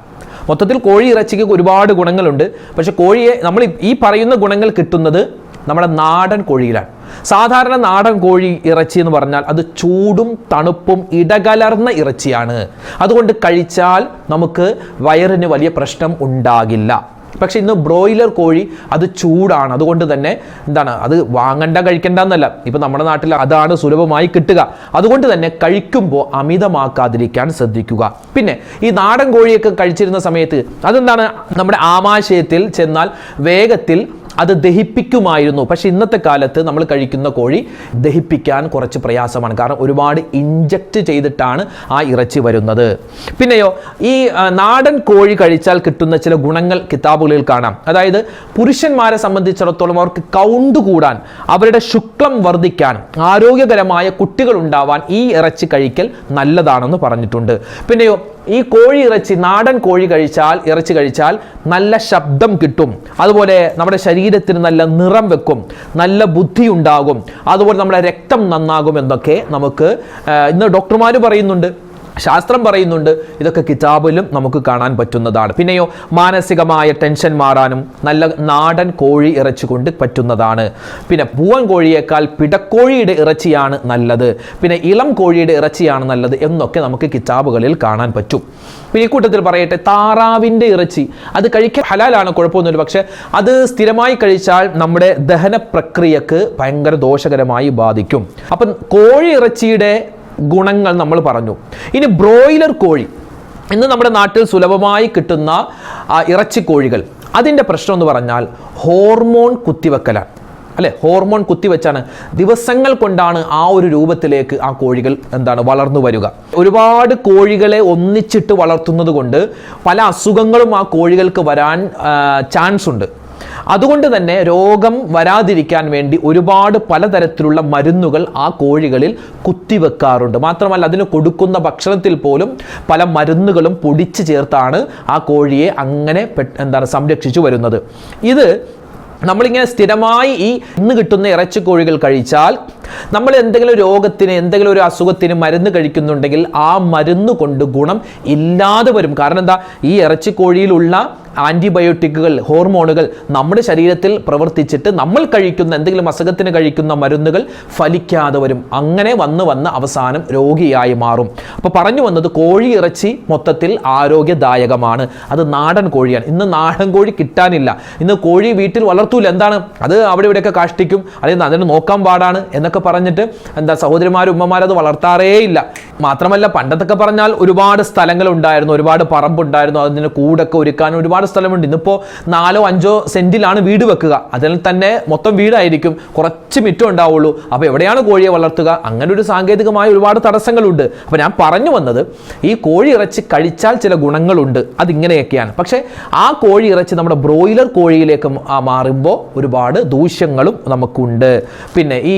മൊത്തത്തിൽ കോഴി ഇറച്ചിക്ക് ഒരുപാട് ഗുണങ്ങളുണ്ട്. പക്ഷെ കോഴിയെ നമ്മൾ ഈ പറയുന്ന ഗുണങ്ങൾ കിട്ടുന്നത് നമ്മുടെ നാടൻ കോഴിയിലാണ്. സാധാരണ നാടൻ കോഴി ഇറച്ചി എന്ന് പറഞ്ഞാൽ അത് ചൂടും തണുപ്പും ഇടകലർന്ന ഇറച്ചിയാണ്. അതുകൊണ്ട് കഴിച്ചാൽ നമുക്ക് വയറിന് വലിയ പ്രശ്നം ഉണ്ടാകില്ല. പക്ഷെ ഇന്ന് ബ്രോയിലർ കോഴി അത് ചൂടാണ്. അതുകൊണ്ട് തന്നെ എന്താണ് അത് വാങ്ങണ്ട കഴിക്കണ്ട എന്നല്ല ഇപ്പം നമ്മുടെ നാട്ടിൽ അതാണ് സുലഭമായി കിട്ടുക. അതുകൊണ്ട് തന്നെ കഴിക്കുമ്പോൾ അമിതമാക്കാതിരിക്കാൻ ശ്രദ്ധിക്കുക. പിന്നെ ഈ നാടൻ കോഴിയൊക്കെ കഴിച്ചിരുന്ന സമയത്ത് അതെന്താണ് നമ്മുടെ ആമാശയത്തിൽ ചെന്നാൽ വേഗത്തിൽ അത് ദഹിപ്പിക്കുമായിരുന്നു. പക്ഷേ ഇന്നത്തെ കാലത്ത് നമ്മൾ കഴിക്കുന്ന കോഴി ദഹിപ്പിക്കാൻ കുറച്ച് പ്രയാസമാണ്. കാരണം ഒരുപാട് ഇഞ്ചക്റ്റ് ചെയ്തിട്ടാണ് ആ ഇറച്ചി വരുന്നത്. പിന്നെയോ ഈ നാടൻ കോഴി കഴിച്ചാൽ കിട്ടുന്ന ചില ഗുണങ്ങൾ കിതാബുകളിൽ കാണാം. അതായത് പുരുഷന്മാരെ സംബന്ധിച്ചിടത്തോളം അവർക്ക് കൗണ്ട് കൂടാൻ അവരുടെ ശുക്ലം വർദ്ധിക്കാൻ ആരോഗ്യകരമായ കുട്ടികൾ ഉണ്ടാവാൻ ഈ ഇറച്ചി കഴിക്കൽ നല്ലതാണെന്ന് പറഞ്ഞിട്ടുണ്ട്. പിന്നെയോ ഈ കോഴി ഇറച്ചി നാടൻ കോഴി കഴിച്ചാൽ ഇറച്ചി കഴിച്ചാൽ നല്ല ശബ്ദം കിട്ടും. അതുപോലെ നമ്മുടെ ശരീരത്തിന് നല്ല നിറം വെക്കും നല്ല ബുദ്ധി ഉണ്ടാകും അതുപോലെ നമ്മുടെ രക്തം നന്നാകും എന്നൊക്കെ നമുക്ക് ഇന്ന് ഡോക്ടർമാർ പറയുന്നുണ്ട്. ശാസ്ത്രം പറയുന്നുണ്ട് ഇതൊക്കെ കിതാബിലും നമുക്ക് കാണാൻ പറ്റുന്നതാണ്. പിന്നെയോ മാനസികമായ ടെൻഷൻ മാറാനും നല്ല നാടൻ കോഴി ഇറച്ചി കൊണ്ട് പറ്റുന്നതാണ്. പിന്നെ പൂവൻ കോഴിയേക്കാൾ പിടക്കോഴിയുടെ ഇറച്ചിയാണ് നല്ലത്. പിന്നെ ഇളം കോഴിയുടെ ഇറച്ചിയാണ് നല്ലത് എന്നൊക്കെ നമുക്ക് കിതാബുകളിൽ കാണാൻ പറ്റും. പിന്നെ ഈ കൂട്ടത്തിൽ പറയട്ടെ താറാവിന്റെ ഇറച്ചി അത് കഴിക്കാൻ ഹലാലാണ് കുഴപ്പമൊന്നുമില്ല. പക്ഷെ അത് സ്ഥിരമായി കഴിച്ചാൽ നമ്മുടെ ദഹന പ്രക്രിയക്ക് ഭയങ്കര ദോഷകരമായി ബാധിക്കും. അപ്പം കോഴി ഇറച്ചിയുടെ ഗുണങ്ങൾ നമ്മൾ പറഞ്ഞു. ഇനി ബ്രോയിലർ കോഴി. ഇന്ന് നമ്മുടെ നാട്ടിൽ സുലഭമായി കിട്ടുന്ന ഇറച്ചി കോഴികൾ. അതിന്റെ പ്രശ്നം എന്ന് പറഞ്ഞാൽ ഹോർമോൺ കുത്തിവെക്കലാണ്. അല്ലെ? ഹോർമോൺ കുത്തിവെച്ചാണ്. ദിവസങ്ങൾ കൊണ്ടാണ് ആ ഒരു രൂപത്തിലേക്ക് ആ കോഴികൾ എന്താണ് വളർന്നു വരിക. ഒരുപാട് കോഴികളെ ഒന്നിച്ചിട്ട് വളർത്തുന്നത് കൊണ്ട് പല അസുഖങ്ങളും ആ കോഴികൾക്ക് വരാൻ ചാൻസ് ഉണ്ട് അതുകൊണ്ട് തന്നെ രോഗം വരാതിരിക്കാൻ വേണ്ടി ഒരുപാട് പലതരത്തിലുള്ള മരുന്നുകൾ ആ കോഴികളിൽ കുത്തിവെക്കാറുണ്ട്. മാത്രമല്ല അതിന് കൊടുക്കുന്ന ഭക്ഷണത്തിൽ പോലും പല മരുന്നുകളും പൊടിച്ചു ചേർത്താണ് ആ കോഴിയെ അങ്ങനെ എന്താണ് സംരക്ഷിച്ചു വരുന്നത്. ഇത് നമ്മളിങ്ങനെ സ്ഥിരമായി ഈ ഇന്ന് കിട്ടുന്ന ഇറച്ചി കോഴികൾ കഴിച്ചാൽ നമ്മൾ എന്തെങ്കിലും രോഗത്തിന് എന്തെങ്കിലും ഒരു അസുഖത്തിന് മരുന്ന് കഴിക്കുന്നുണ്ടെങ്കിൽ ആ മരുന്ന് കൊണ്ട് ഗുണം ഇല്ലാതെ വരും. കാരണം എന്താ? ഈ ഇറച്ചി കോഴിയിലുള്ള ആന്റിബയോട്ടിക്കുകൾ ഹോർമോണുകൾ നമ്മുടെ ശരീരത്തിൽ പ്രവർത്തിച്ചിട്ട് നമ്മൾ കഴിക്കുന്ന എന്തെങ്കിലും അസുഖത്തിന് കഴിക്കുന്ന മരുന്നുകൾ ഫലിക്കാതെ വരും. അങ്ങനെ വന്ന് വന്ന് അവസാനം രോഗിയായി മാറും. അപ്പോൾ പറഞ്ഞു വന്നത് കോഴി ഇറച്ചി മൊത്തത്തിൽ ആരോഗ്യദായകമാണ്. അത് നാടൻ കോഴിയാണ്. ഇന്ന് നാടൻ കോഴി കിട്ടാനില്ല. ഇന്ന് കോഴി വീട്ടിൽ വളർത്തൂല. എന്താണ്? അത് അവിടെ ഇവിടെയൊക്കെ കാഷ്ടിക്കും. അല്ലെങ്കിൽ അതിന് നോക്കാൻ പാടാണ് എന്നൊക്കെ പറഞ്ഞിട്ട് എന്താ സഹോദരിമാരും ഉമ്മമാരും അത് വളർത്താറേ ഇല്ല മാത്രമല്ല പണ്ടത്തൊക്കെ പറഞ്ഞാൽ ഒരുപാട് സ്ഥലങ്ങൾ ഉണ്ടായിരുന്നു ഒരുപാട് പറമ്പുണ്ടായിരുന്നു അതിന് കൂടൊക്കെ ഒരുക്കാൻ ഒരുപാട് സ്ഥലമുണ്ട്. ഇന്നിപ്പോൾ നാലോ അഞ്ചോ സെന്റിലാണ് വീട് വെക്കുക. അതിൽ തന്നെ മൊത്തം വീടായിരിക്കും. കുറച്ച് മിറ്റം ഉണ്ടാവുള്ളൂ. അപ്പോൾ എവിടെയാണ് കോഴിയെ വളർത്തുക? അങ്ങനെ ഒരു സാങ്കേതികമായ ഒരുപാട് തടസ്സങ്ങളുണ്ട്. അപ്പോൾ ഞാൻ പറഞ്ഞു വന്നത് ഈ കോഴി ഇറച്ചി കഴിച്ചാൽ ചില ഗുണങ്ങളുണ്ട്. അതിങ്ങനെയൊക്കെയാണ്. പക്ഷേ ആ കോഴി ഇറച്ചി നമ്മുടെ ബ്രോയിലർ കോഴിയിലേക്ക് മാറുമ്പോൾ ഒരുപാട് ദൂഷ്യങ്ങളും നമുക്കുണ്ട്. പിന്നെ ഈ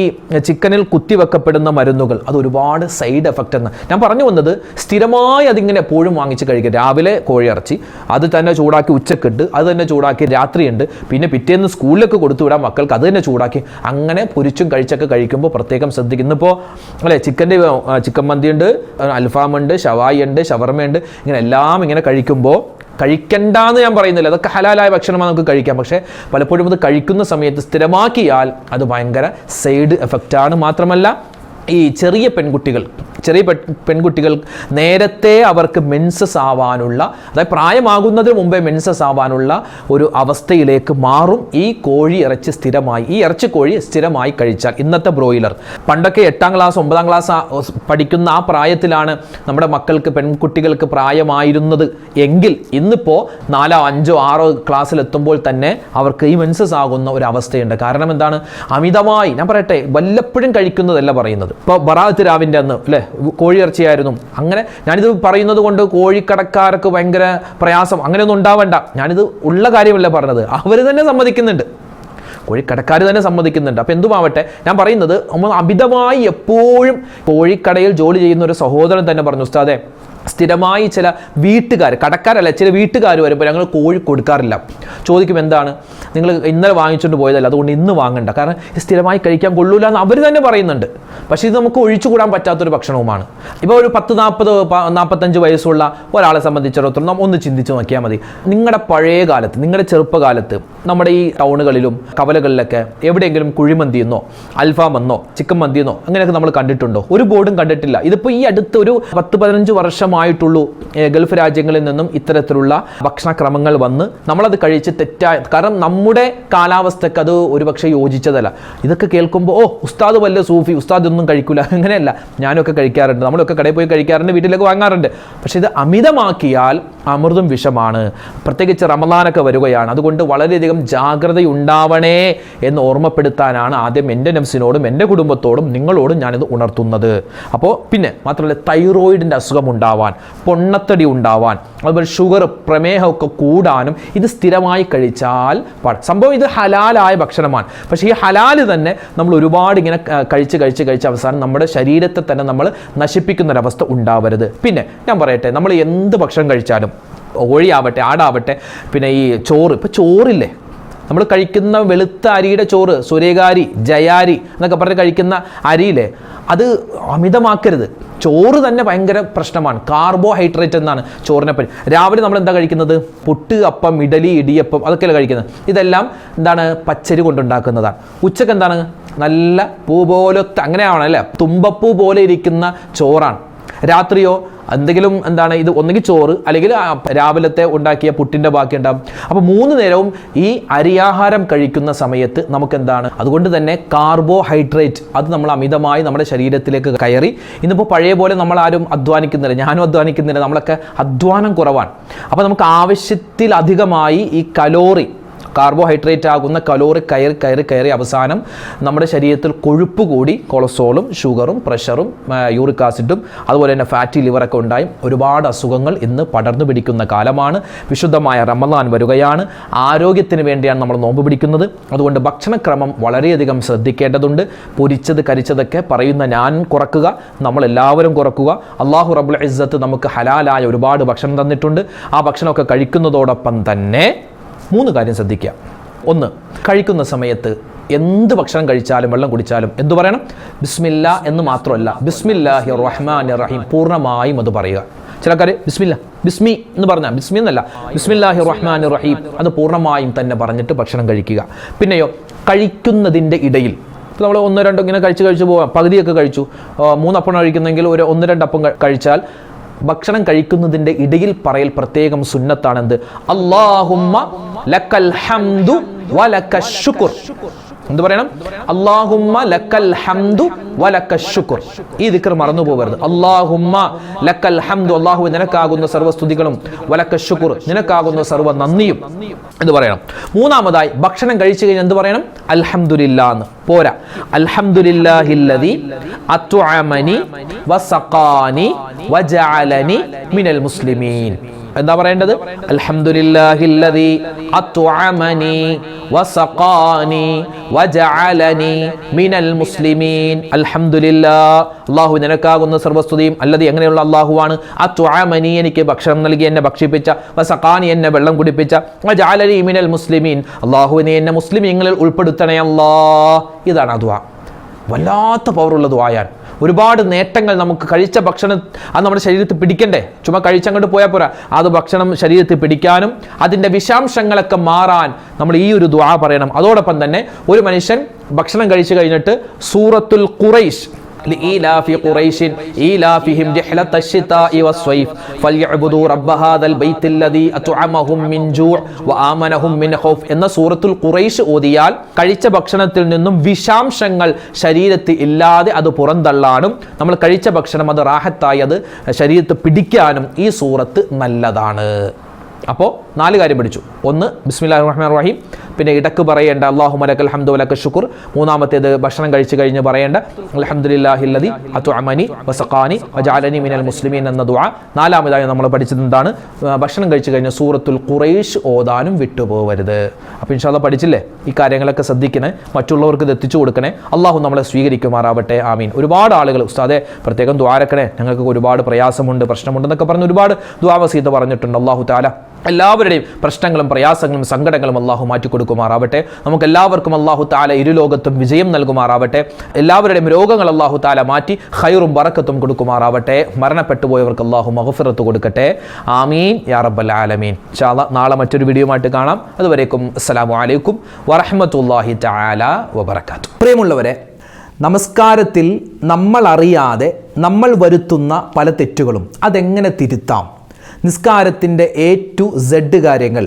ചിക്കനിൽ കുത്തിവെക്കപ്പെടുന്ന മരുന്നുകൾ. അത് ഒരുപാട് സൈഡ് എഫക്റ്റ് എന്ന്. ഞാൻ പറഞ്ഞു വന്നത് സ്ഥിരമായി അതിങ്ങനെ എപ്പോഴും വാങ്ങിച്ച് കഴിക്കുക രാവിലെ കോഴിയിറച്ചി അത് തന്നെ ചൂടാക്കി ഉച്ചക്കിട്ട് അത് തന്നെ ചൂടാക്കി രാത്രിയുണ്ട്. പിന്നെ പിറ്റേന്ന് സ്കൂളിലൊക്കെ കൊടുത്തു വിടാൻ മക്കൾക്ക് അത് തന്നെ ചൂടാക്കി. അങ്ങനെ പൊരിച്ചും കഴിച്ചൊക്കെ കഴിക്കുമ്പോൾ പ്രത്യേകം ശ്രദ്ധിക്കുന്നു. ഇന്നിപ്പോൾ അല്ലേ ചിക്കന്റെ ചിക്കൻ മന്തി മന്തിയുണ്ട് അൽഫാമുണ്ട് ഷവായി ഉണ്ട് ഷവർമ ഉണ്ട് ഇങ്ങനെ എല്ലാം ഇങ്ങനെ കഴിക്കുമ്പോൾ കഴിക്കണ്ടെന്ന് ഞാൻ പറയുന്നില്ല. അതൊക്കെ ഹലാലായ ഭക്ഷണമാണ് നമുക്ക് കഴിക്കാം. പക്ഷേ പലപ്പോഴും അത് കഴിക്കുന്ന സമയത്ത് സ്ഥിരമാക്കിയാൽ അത് ഭയങ്കര സൈഡ് എഫക്റ്റാണ് മാത്രമല്ല ഈ ചെറിയ പെൺകുട്ടികൾ ചെറിയ പെൺകുട്ടികൾ നേരത്തെ അവർക്ക് മെൻസസ് ആവാനുള്ള അതായത് പ്രായമാകുന്നതിന് മുമ്പേ മെൻസസ് ആവാനുള്ള ഒരു അവസ്ഥയിലേക്ക് മാറും. ഈ കോഴി ഇറച്ചി സ്ഥിരമായി ഈ ഇറച്ചി കോഴി സ്ഥിരമായി കഴിച്ചാൽ ഇന്നത്തെ ബ്രോയിലർ. പണ്ടൊക്കെ എട്ടാം ക്ലാസ് ഒമ്പതാം ക്ലാസ് പഠിക്കുന്ന ആ പ്രായത്തിലാണ് നമ്മുടെ മക്കൾക്ക് പെൺകുട്ടികൾക്ക് പ്രായമായിരുന്നത് എങ്കിൽ ഇന്നിപ്പോൾ നാലോ അഞ്ചോ ആറോ ക്ലാസ്സിലെത്തുമ്പോൾ തന്നെ അവർക്ക് ഈ മെൻസസ് ആകുന്ന ഒരു അവസ്ഥയുണ്ട്. കാരണം എന്താണ്? അമിതമായി ഞാൻ പറയട്ടെ വല്ലപ്പോഴും കഴിക്കുന്നതല്ല പറയുന്നത്. ഇപ്പോൾ ബറാത്ത് രാവിന്റെ അന്ന് അല്ലേ? കോഴിയിറച്ചിയായിരുന്നു അങ്ങനെ ഞാനിത് പറയുന്നത് കൊണ്ട് കോഴിക്കടക്കാർക്ക് ഭയങ്കര പ്രയാസം. അങ്ങനെയൊന്നും ഉണ്ടാവണ്ട. ഞാനിത് ഉള്ള കാര്യമല്ല പറഞ്ഞത്. അവർ തന്നെ സമ്മതിക്കുന്നുണ്ട്. കോഴിക്കടക്കാർ തന്നെ സമ്മതിക്കുന്നുണ്ട്. അപ്പോൾ എന്തുമാവട്ടെ ഞാൻ പറയുന്നത് നമ്മൾ അമിതമായി എപ്പോഴും കോഴിക്കടയിൽ ജോലി ചെയ്യുന്ന ഒരു സഹോദരൻ തന്നെ പറഞ്ഞു ഉസ്താദെ സ്ഥിരമായി ചില വീട്ടുകാർ കടക്കാരല്ല ചില വീട്ടുകാർ വരുമ്പോൾ ഞങ്ങൾ കോഴി കൊടുക്കാറില്ല. ചോദിക്കും എന്താണ്? നിങ്ങൾ ഇന്നലെ വാങ്ങിച്ചുകൊണ്ട് പോയതല്ല അതുകൊണ്ട് ഇന്ന് വാങ്ങണ്ട. കാരണം സ്ഥിരമായി കഴിക്കാൻ കൊള്ളൂല എന്ന് അവർ തന്നെ പറയുന്നുണ്ട്. പക്ഷേ ഇത് നമുക്ക് ഒഴിച്ചുകൂടാൻ പറ്റാത്തൊരു ഭക്ഷണവുമാണ്. ഇപ്പോൾ ഒരു പത്ത് നാൽപ്പത് നാൽപ്പത്തഞ്ച് വയസ്സുള്ള ഒരാളെ സംബന്ധിച്ചിടത്തോളം നാം ഒന്ന് ചിന്തിച്ച് നോക്കിയാൽ മതി. നിങ്ങളുടെ പഴയ കാലത്ത് നിങ്ങളുടെ ചെറുപ്പകാലത്ത് നമ്മുടെ ഈ ടൗണുകളിലും കവലകളിലൊക്കെ എവിടെയെങ്കിലും കുഴിമന്തിയെന്നോ അൽഫാമെന്നോ ചിക്കൻ മന്തിയെന്നോ അങ്ങനെയൊക്കെ നമ്മൾ കണ്ടിട്ടുണ്ടോ? ഒരു ബോർഡും കണ്ടിട്ടില്ല. ഇതിപ്പോൾ ഈ അടുത്ത ഒരു പത്ത് പതിനഞ്ച് വർഷമായിട്ടുള്ളൂ ഏ, ഗൾഫ് രാജ്യങ്ങളിൽ നിന്നും ഇത്തരത്തിലുള്ള ഭക്ഷണക്രമങ്ങൾ വന്ന് നമ്മളത് കഴിച്ച് തെറ്റായ കാരണം നമ്മുടെ കാലാവസ്ഥക്ക് അത് ഒരുപക്ഷെ യോജിച്ചതല്ല. ഇതൊക്കെ കേൾക്കുമ്പോൾ ഓ ഉസ്താദ് വല്ല സൂഫി ഉസ്താദ് ഒന്നും കഴിക്കൂല. അങ്ങനെയല്ല. ഞാനൊക്കെ കഴിക്കാറുണ്ട്. നമ്മളൊക്കെ കടയിൽ പോയി കഴിക്കാറുണ്ട് വീട്ടിലൊക്കെ വാങ്ങാറുണ്ട്. പക്ഷേ ഇത് അമിതമാക്കിയാൽ അമൃതും വിഷമാണ്. പ്രത്യേകിച്ച് റമദാനൊക്കെ വരികയാണ്. അതുകൊണ്ട് വളരെയധികം ജാഗ്രതയുണ്ടാവണേ എന്ന് ഓർമ്മപ്പെടുത്താനാണ് ആദ്യം എന്റെ നഫ്സിനോടും എന്റെ കുടുംബത്തോടും നിങ്ങളോടും ഞാനിത് ഉണർത്തുന്നത്. അപ്പോൾ പിന്നെ മാത്രമല്ല തൈറോയിഡിന്റെ അസുഖം ഉണ്ടാവാൻ പൊണ്ണത്തടി ഉണ്ടാവാൻ അതുപോലെ ഷുഗർ പ്രമേഹമൊക്കെ കൂടാനും ഇത് സ്ഥിരമായി കഴിച്ചാൽ സംഭവം ഇത് ഹലാലായ ഭക്ഷണമാണ്. പക്ഷേ ഈ ഹലാൽ തന്നെ നമ്മൾ ഒരുപാട് ഇങ്ങനെ കഴിച്ച് കഴിച്ച് കഴിച്ച് അവസാനം നമ്മുടെ ശരീരത്തെ തന്നെ നമ്മൾ നശിപ്പിക്കുന്നൊരവസ്ഥ ഉണ്ടാവരുത്. പിന്നെ ഞാൻ പറയട്ടെ നമ്മൾ എന്ത് ഭക്ഷണം കഴിച്ചാലും കോഴിയാവട്ടെ ആടാവട്ടെ പിന്നെ ഈ ചോറ് ഇപ്പോൾ ചോറില്ലേ? നമ്മൾ കഴിക്കുന്ന വെളുത്ത അരിയുടെ ചോറ് സുരേകാരി ജയാരി എന്നൊക്കെ പറഞ്ഞ് കഴിക്കുന്ന അരിയിലെ അത് അമിതമാക്കരുത്. ചോറ് തന്നെ ഭയങ്കര പ്രശ്നമാണ്. കാർബോഹൈഡ്രേറ്റ് എന്നാണ് ചോറിനെ പറ്റി. രാവിലെ നമ്മൾ എന്താ കഴിക്കുന്നത്? പുട്ട് അപ്പം ഇഡലി ഇടിയപ്പം അതൊക്കെയല്ലേ കഴിക്കുന്നത്. ഇതെല്ലാം എന്താണ്? പച്ചരി കൊണ്ടുണ്ടാക്കുന്നതാണ്. ഉച്ചയ്ക്ക് എന്താണ്? നല്ല പൂ പോലത്തെ അങ്ങനെയാണ് അല്ലേ തുമ്പപ്പൂ പോലെ ഇരിക്കുന്ന ചോറാണ്. രാത്രിയോ എന്തെങ്കിലും എന്താണ് ഇത് ഒന്നുകിൽ ചോറ് അല്ലെങ്കിൽ രാവിലത്തെ ഉണ്ടാക്കിയ പുട്ടിന്റെ ബാക്കി ഉണ്ടാകും അപ്പോൾ മൂന്ന് നേരവും ഈ അരിയാഹാരം കഴിക്കുന്ന സമയത്ത് നമുക്ക് എന്താണ് അതുകൊണ്ട് തന്നെ കാർബോഹൈഡ്രേറ്റ് അത് നമ്മൾ അമിതമായി നമ്മുടെ ശരീരത്തിലേക്ക് കയറി. ഇന്നിപ്പോൾ പഴയ പോലെ നമ്മൾ ആരും അധ്വാനിക്കുന്നില്ല ഞാനും അധ്വാനിക്കുന്നില്ല നമ്മളൊക്കെ അധ്വാനം കുറവാണ്. അപ്പോൾ നമുക്ക് ആവശ്യത്തിലധികമായി ഈ കലോറി കാർബോഹൈഡ്രേറ്റ് ആകുന്ന കലോറി കയറി കയറി കയറി അവസാനം നമ്മുടെ ശരീരത്തിൽ കൊഴുപ്പ് കൂടി കൊളസ്ട്രോളും ഷുഗറും പ്രഷറും യൂറിക് ആസിഡും അതുപോലെ തന്നെ ഫാറ്റി ലിവറൊക്കെ ഉണ്ടായി. ഒരുപാട് അസുഖങ്ങൾ ഇന്ന് പടർന്നു പിടിക്കുന്ന കാലമാണ്. വിശുദ്ധമായ റമദാൻ വരികയാണ്. ആരോഗ്യത്തിന് വേണ്ടിയാണ് നമ്മൾ നോമ്പ് പിടിക്കുന്നത്. അതുകൊണ്ട് ഭക്ഷണക്രമം വളരെയധികം ശ്രദ്ധിക്കേണ്ടതുണ്ട്. പൊരിച്ചത് കരിച്ചതൊക്കെ പറയുന്ന ഞാൻ കുറക്കുക നമ്മളെല്ലാവരും കുറക്കുക. അള്ളാഹു റബുൽ ഇസ്സത്ത് നമുക്ക് ഹലാലായ ഒരുപാട് ഭക്ഷണം തന്നിട്ടുണ്ട്. ആ ഭക്ഷണമൊക്കെ കഴിക്കുന്നതോടൊപ്പം തന്നെ മൂന്ന് കാര്യം ശ്രദ്ധിക്കുക. ഒന്ന് കഴിക്കുന്ന സമയത്ത് എന്ത് ഭക്ഷണം കഴിച്ചാലും വെള്ളം കുടിച്ചാലും എന്തു പറയണം? ബിസ്മില്ല എന്ന് മാത്രമല്ല ബിസ്മില്ലാഹി റഹ്മാൻ റഹീം പൂർണമായും അത് പറയുക. ചിലക്കാർ ബിസ്മില്ല ബിസ്മി എന്ന് പറഞ്ഞാൽ ബിസ്മി എന്നല്ല ബിസ്മില്ലാഹി റഹ്മാൻ റഹീം അത് പൂർണമായും തന്നെ പറഞ്ഞിട്ട് ഭക്ഷണം കഴിക്കുക. പിന്നെയോ കഴിക്കുന്നതിന്റെ ഇടയിൽ നമ്മൾ ഒന്ന് രണ്ടോ ഇങ്ങനെ കഴിച്ച് കഴിച്ച് പോകാം പകുതിയൊക്കെ കഴിച്ചു. മൂന്നപ്പം കഴിക്കുന്നെങ്കിൽ ഒരു ഒന്ന് രണ്ടപ്പം കഴിച്ചാൽ ഭക്ഷണം കഴിക്കുന്നതിന്റെ ഇടയിൽ പറയൽ പ്രത്യേകം സുന്നത്താണെന്ത്? അള്ളാഹുമ്മ ലക്കൽ ഹംദു വലക്ക ശുക്ർ. എന്ത് പറയണം? അള്ളാഹുമ്മ ലക്കൽ ഹംദു വലക ശുക്ർ. ഈ ദിക്കർ മറന്നു പോകരുത് അള്ളാഹുമ്മ ലക്കൽ ഹംദു. അള്ളാഹു നിനക്കാകുന്ന സർവസ്തുതികളും വലക ശുക്ർ നിനക്കാകുന്ന സർവ നന്ദിയും. എന്ന് പറയണം? മൂന്നാമതായി ഭക്ഷണം കഴിച്ചു കഴിഞ്ഞാൽ എന്ത് പറയണം? അൽഹംദുലില്ല എന്ന്. പോരാ. അൽഹംദുലില്ലാഹില്ലദി അത്വഅമനി വസഖാനി വജഅലനി മിനൽ മുസ്ലിമീൻ. എന്താ പറയേണ്ടത്? അൽഹംദുലില്ലാഹില്ലദി അത്വഅമനി വസഖാനി വജഅലനി മിനൽ മുസ്ലിമീൻ. അൽഹംദുലില്ലാ അല്ലാഹു നിനക്കാകുന്ന സർവസ്തുതിയും അല്ലതി എങ്ങനെയുള്ള അല്ലാഹുവാണ്. അത്വഅമനി എനിക്ക് ഭക്ഷണം നൽകി എന്നെ ഭക്ഷിപ്പിച്ച. വസഖാനി എന്നെ വെള്ളം കുടിപ്പിച്ച. വജഅലനി മിനൽ മുസ്ലിമീൻ. അല്ലാഹു നീ എന്നെ മുസ്ലിമീങ്ങളിൽ ഉൾപ്പെടുത്തണേ അല്ലാ ഇതാണ് അദ്വാ. വല്ലാത്ത പവറുള്ള ദുആയാണ്. ഒരുപാട് നേട്ടങ്ങൾ നമുക്ക് കഴിച്ച ഭക്ഷണം അത് നമ്മുടെ ശരീരത്തിൽ പിടിക്കണ്ടേ? ചുമ്മാ കഴിച്ചങ്ങോട്ട് പോയാൽ പോരാ. അത് ഭക്ഷണം ശരീരത്തിൽ പിടിക്കാനും അതിന്റെ വിഷാംശങ്ങളൊക്കെ മാറാൻ നമ്മൾ ഈ ഒരു ദ്വാ പറയണം. അതോടൊപ്പം തന്നെ ഒരു മനുഷ്യൻ ഭക്ഷണം കഴിച്ചു കഴിഞ്ഞിട്ട് സൂറത്തുൽ ഖുറൈശ് لإيلاف قريش إيلافهم رحلة الشتاء والصيف فليعبدوا رب هذا البيت الذي أطعمهم من جوع وآمنهم من خوف എന്ന സൂറത്തുൽ ഖുറൈശ് ഓതിയാൽ കഴിച്ച ഭക്ഷണത്തിൽ നിന്നും വിഷാംശങ്ങൾ ശരീരത്തിൽ ഇല്ലാതെ അത് പുറന്തള്ളാനും നമ്മൾ കഴിച്ച ഭക്ഷണം അത് റാഹത്തായി അത് ശരീരത്തിൽ പിടിക്കാനും ഈ സൂറത്ത് നല്ലതാണ് അപ്പോൾ നാല് കാര്യം പഠിച്ചു. ഒന്ന് ബിസ്മില്ലാ റഹ്മാൻ റഹീം പിന്നെ ഇടയ്ക്ക് പറയേണ്ട അള്ളാഹു മലക്കൽ ഹംദു ലക ഷുക്കുർ മൂന്നാമത്തേത് ഭക്ഷണം കഴിച്ച് കഴിഞ്ഞ് പറയേണ്ട അൽഹംദുലില്ലാഹില്ലദി അത്തുഅമനി വസഖാനി വജാലനി മിനൽ മുസ്ലിമീൻ എന്ന ദുആ. നാലാമതായി നമ്മൾ പഠിച്ചത് എന്താണ്? ഭക്ഷണം കഴിച്ച് കഴിഞ്ഞ് സൂറത്തുൽ ഖുറൈഷ് ഓതാനും വിട്ടുപോകരുത് അപ്പോൾ ഇൻഷാല്ല പഠിച്ചില്ലേ? ഈ കാര്യങ്ങളൊക്കെ ശ്രദ്ധിക്കണേ. മറ്റുള്ളവർക്ക് ഇത് എത്തിച്ചു കൊടുക്കണേ. അള്ളാഹു നമ്മളെ സ്വീകരിക്കുമാറാവട്ടെ. ആമീൻ. ഒരുപാട് ആളുകൾ ഉസ്താദെ പ്രത്യേകം ദ്വാരക്കണേ ഞങ്ങൾക്ക് ഒരുപാട് പ്രയാസമുണ്ട് പ്രശ്നമുണ്ടെന്നൊക്കെ പറഞ്ഞ് ഒരുപാട് ദ്വാവസീത പറഞ്ഞിട്ടുണ്ട്. അള്ളാഹു താല എല്ലാവരുടെയും പ്രശ്നങ്ങളും പ്രയാസങ്ങളും സങ്കടങ്ങളും അള്ളാഹു മാറ്റിക്കൊടുക്കുമാറാവട്ടെ. നമുക്ക് എല്ലാവർക്കും അള്ളാഹു താല ഇരുലോകത്തും വിജയം നൽകുമാറാവട്ടെ. എല്ലാവരുടെയും രോഗങ്ങൾ അള്ളാഹു താല മാറ്റി ഹൈറും വറക്കത്തും കൊടുക്കുമാറാവട്ടെ. മരണപ്പെട്ടുപോയവർക്ക് അള്ളാഹു മഹഫിറത്ത് കൊടുക്കട്ടെ. ആമീൻ. യാ റബ്ബൽ ആലമീൻ. ഇൻഷാല്ലാ നാളെ മറ്റൊരു വീഡിയോ ആയിട്ട് കാണാം. അതുവരേക്കും അസ്സലാമു അലൈക്കും വറഹ്മത്തുള്ളാഹി തആല വബർക്കാത്തു പ്രിയമുള്ളവരെ നമസ്കാരത്തിൽ നമ്മൾ അറിയാതെ നമ്മൾ വരുത്തുന്ന പല തെറ്റുകളും അതെങ്ങനെ തിരുത്താം? നിസ്കാരത്തിന്റെ എ ടു സെഡ് കാര്യങ്ങൾ.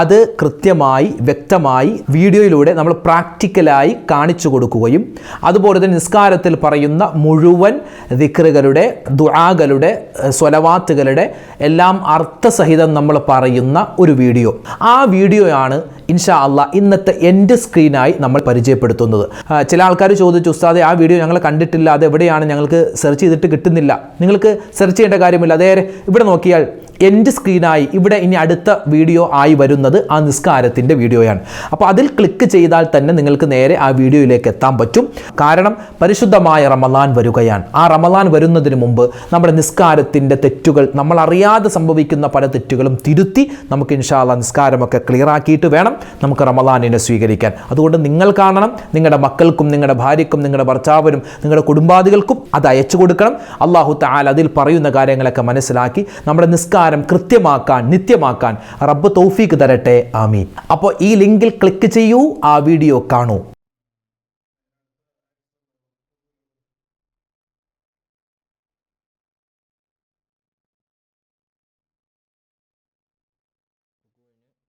അത് കൃത്യമായി വ്യക്തമായി വീഡിയോയിലൂടെ നമ്മൾ പ്രാക്ടിക്കലായി കാണിച്ചു കൊടുക്കുകയും അതുപോലെ തന്നെ നിസ്കാരത്തിൽ പറയുന്ന മുഴുവൻ ദിക്റുകളുടെ ദുആകളുടെ സ്വലവാത്തുകളുടെ എല്ലാം അർത്ഥസഹിതം നമ്മൾ പറയുന്ന ഒരു വീഡിയോ. ആ വീഡിയോയാണ് ഇൻഷാ അല്ല ഇന്നത്തെ എന്റെ സ്ക്രീനായി നമ്മൾ പരിചയപ്പെടുത്തുന്നത്. ചില ആൾക്കാർ ചോദിച്ചു ഉസ്താദെ ആ വീഡിയോ ഞങ്ങൾ കണ്ടിട്ടില്ല അത് എവിടെയാണ്? ഞങ്ങൾക്ക് സെർച്ച് ചെയ്തിട്ട് കിട്ടുന്നില്ല. നിങ്ങൾക്ക് സെർച്ച് ചെയ്യേണ്ട കാര്യമില്ല. അതേ ഇവിടെ നോക്കിയാൽ എന്റെ സ്ക്രീനായി ഇവിടെ ഇനി അടുത്ത വീഡിയോ ആയി വരുന്നത് ആ നിസ്കാരത്തിന്റെ വീഡിയോയാണ് അപ്പോൾ അതിൽ ക്ലിക്ക് ചെയ്താൽ തന്നെ നിങ്ങൾക്ക് നേരെ ആ വീഡിയോയിലേക്ക് എത്താൻ പറ്റും. കാരണം പരിശുദ്ധമായ റമലാൻ വരികയാണ്. ആ റമലാൻ വരുന്നതിന് മുമ്പ് നമ്മുടെ നിസ്കാരത്തിന്റെ തെറ്റുകൾ നമ്മൾ അറിയാതെ സംഭവിക്കുന്ന പല തെറ്റുകളും തിരുത്തി നമുക്ക് ഇൻഷാല്ല നിസ്കാരമൊക്കെ ക്ലിയർ ആക്കിയിട്ട് വേണം. നമുക്ക് റമദാനിനെ സ്വീകരിക്കാൻ. അതുകൊണ്ട് നിങ്ങൾ കാണണം നിങ്ങളുടെ മക്കൾക്കും നിങ്ങളുടെ ഭാര്യയ്ക്കും നിങ്ങളുടെ ഭർത്താവിനും നിങ്ങളുടെ കുടുംബാദികൾക്കും അത് അയച്ചു കൊടുക്കണം. അള്ളാഹു താൽ അതിൽ പറയുന്ന കാര്യങ്ങളൊക്കെ മനസ്സിലാക്കി നമ്മുടെ നിസ്കാരം കൃത്യമാക്കാൻ നിത്യമാക്കാൻ റബ്ബ് തൗഫീക്ക് തരട്ടെ. ആമീൻ. അപ്പോൾ ഈ ലിങ്കിൽ ക്ലിക്ക് ചെയ്യൂ ആ വീഡിയോ കാണൂ.